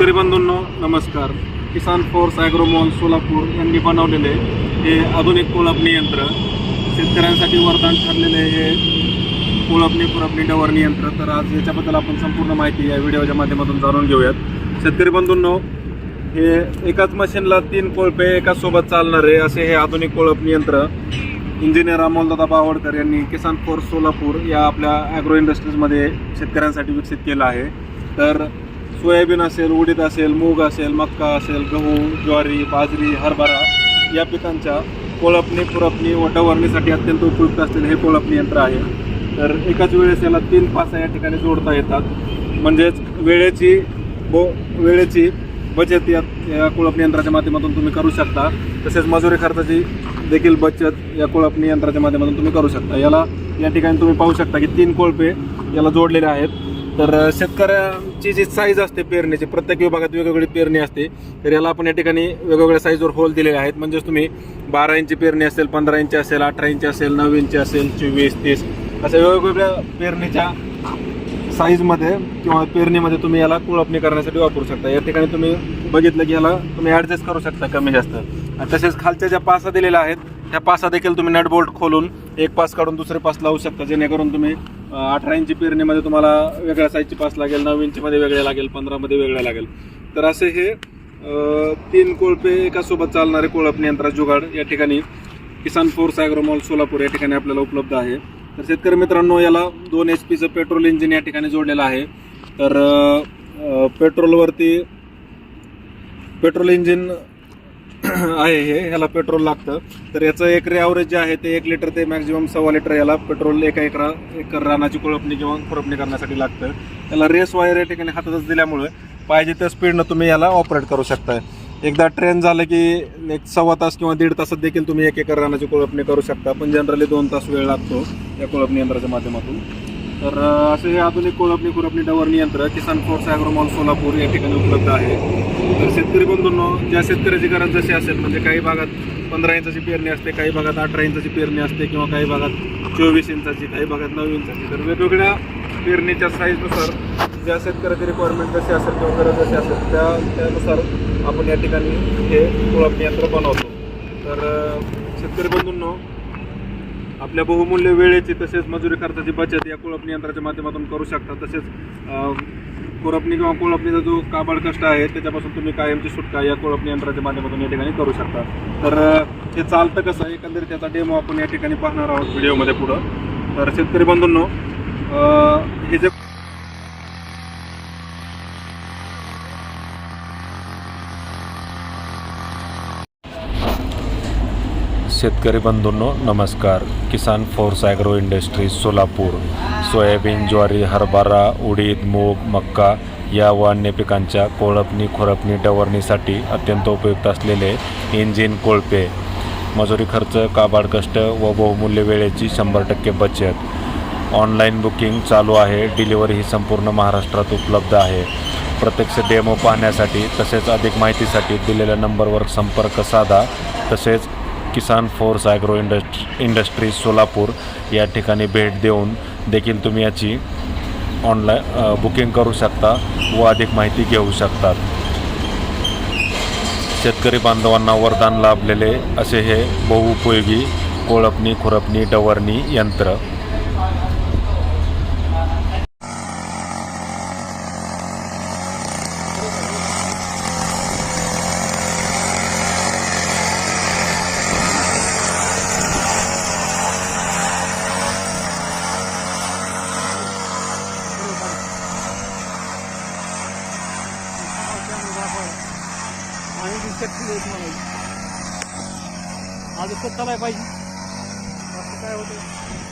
शेतकरी बंधूंनो नमस्कार. किसान फोर्स ॲग्रोमॉल सोलापूर यांनी बनवलेले हे आधुनिक कोळपणी यंत्र. शेतकऱ्यांसाठी वरदान ठरलेले हे कोळपणी खुरपणी डवरणी यंत्र. तर आज याच्याबद्दल आपण संपूर्ण माहिती या व्हिडिओच्या माध्यमातून जाणून घेऊयात. शेतकरी बंधूंनो हे एकाच मशीनला तीन कोळपे एकाच सोबत चालणारे असे हे आधुनिक कोळपणी यंत्र इंजिनियर अमोलदादा बावडकर यांनी किसान फोर्स सोलापूर या आपल्या ॲग्रो इंडस्ट्रीजमध्ये शेतकऱ्यांसाठी विकसित केलं आहे. तर सोयाबीन असेल उडीद असेल मूग असेल मक्का असेल गहू ज्वारी बाजरी हरभरा या पिकांच्या कोळपणी पुरपणी व डवरणीसाठी अत्यंत उपयुक्त असलेले हे कोळपणी यंत्र आहे. तर एकाच वेळेस याला तीन पासा या ठिकाणी जोडता येतात. म्हणजेच वेळेची बो वेळेची बचत या या कोळपणी यंत्राच्या माध्यमातून तुम्ही करू शकता. तसेच मजुरी खर्चाची देखील बचत या कोळपणी यंत्राच्या माध्यमातून तुम्ही करू शकता. याला या ठिकाणी तुम्ही पाहू शकता की तीन कोळपे याला जोडलेले आहेत. तर शेतकऱ्यांची जी साईज असते पेरणीची प्रत्येक विभागात वेगवेगळी पेरणी असते. तर याला आपण या ठिकाणी वेगवेगळ्या साईजवर होल दिलेले आहेत. म्हणजेच तुम्ही बारा इंची पेरणी असेल पंधरा इंची असेल अठरा इंची असेल नऊ इंची असेल चोवीस तीस अशा वेगवेगळ्या पेरणीच्या साईजमध्ये किंवा पेरणीमध्ये तुम्ही याला कुळपणी करण्यासाठी वापरू शकता. या ठिकाणी तुम्ही बघितलं की याला तुम्ही ॲडजस्ट करू शकता कमी जास्त. तसेच खालच्या ज्या पासा दिलेल्या आहेत ह्या पासा देखील तुम्ही नट बोल्ट खोलून एक पास काढून दुसरे पास लावू शकता. जेणेकरून तुम्ही अठरा इंची पेरणीमध्ये तुम्हाला वेगळ्या साईजची पास लागेल नऊ इंचीमध्ये वेगळे लागेल पंधरामध्ये वेगळे लागेल. तर असे हे तीन कोळपे एकासोबत चालणारे कोळपणी यंत्रा जुगाड या ठिकाणी किसान फोर्स ॲग्रोमॉल सोलापूर या ठिकाणी आपल्याला उपलब्ध आहे. तर शेतकरी मित्रांनो याला दोन एच पीचं पेट्रोल इंजिन या ठिकाणी जोडलेलं आहे. तर पेट्रोलवरती पेट्रोल इंजिन आहे हे ह्याला पेट्रोल लागतं. तर याचं एकरी ॲव्हरेज जे आहे ते एक लिटर ते मॅक्झिमम सव्वा लिटर याला पेट्रोल एका एकरा एकर रानाची कोळपणी किंवा खुरपणी करण्यासाठी लागतं. त्याला रेस वायर या ठिकाणी हातातच दिल्यामुळे पाहिजे त्या स्पीडनं तुम्ही याला ऑपरेट करू शकताय. एकदा ट्रेन झालं की एक सव्वा तास किंवा दीड तासात देखील तुम्ही एक एकर रानाची कोळपणी करू शकता. पण जनरली दोन तास वेळ लागतो या कोळपणी यंत्राच्या माध्यमातून. तर असे हे आधुनिक कोळपणी खुरपणी डवरणी यंत्र किसान फोर्स ॲग्रोमॉल सोलापूर या ठिकाणी उपलब्ध आहे. तर शेतकरी बंधूंनो ज्या शेतकऱ्याची गरज जशी असेल म्हणजे काही भागात पंधरा इंचाची पेरणी असते काही भागात अठरा इंचाची पेरणी असते किंवा काही भागात चोवीस इंचाची काही भागात नऊ इंचाची तर वेगवेगळ्या पेरणीच्या साईजनुसार ज्या शेतकऱ्याची रिक्वायरमेंट जशी असेल किंवा गरज जशी असेल त्या त्यानुसार आपण या ठिकाणी हे कोळपणी यंत्र बनवतो. तर शेतकरी बंधूंनो आपल्या बहुमूल्य वेळेची तसेच मजुरी खर्चाची बचत या कोळपणी यंत्राच्या माध्यमातून करू शकता. तसेच अं, कोळपणी किंवा कोळपणीचा जो काबाड कष्ट आहे त्याच्यापासून तुम्ही कायमची सुटका या कोळपणी यंत्राच्या माध्यमातून या ठिकाणी करू शकता. तर ते हे चालतं कसं? एकंदरीत त्याचा डेमो आपण या ठिकाणी पाहणार आहोत व्हिडिओमध्ये पुढं. तर शेतकरी बंधूंनो हे जे शेतकरी बंधूंनो नमस्कार. Kisan Force Agro Industries Solapur. Soybean ज्वारी हरभरा उडीद मूग मक्का या व अन्य पिकांच्या कोळपणी खुरपणी डवरणीसाठी अत्यंत उपयुक्त असलेले इंजिन कोळपे. मजुरी खर्च काबाड कष्ट व बहुमूल्य वेळेची शंभर टक्के बचत. ऑनलाईन बुकिंग चालू आहे. डिलिव्हरी ही संपूर्ण महाराष्ट्रात उपलब्ध आहे. प्रत्यक्ष डेमो पाहण्यासाठी तसेच अधिक माहितीसाठी दिलेल्या नंबरवर संपर्क साधा. तसेच Kisan Force Agro indust Industries Solapur या ठिकाणी भेट देऊन देखील तुम्ही याची ऑनलाईन बुकिंग करू शकता व अधिक माहिती घेऊ शकतात. शेतकरी बांधवांना वरदान लाभलेले असे हे बहुउपयोगी कोळपणी खुरपणी डवरणी यंत्र आणि दिसत येत मला आज स्वतःला पाहिजे असं काय होतं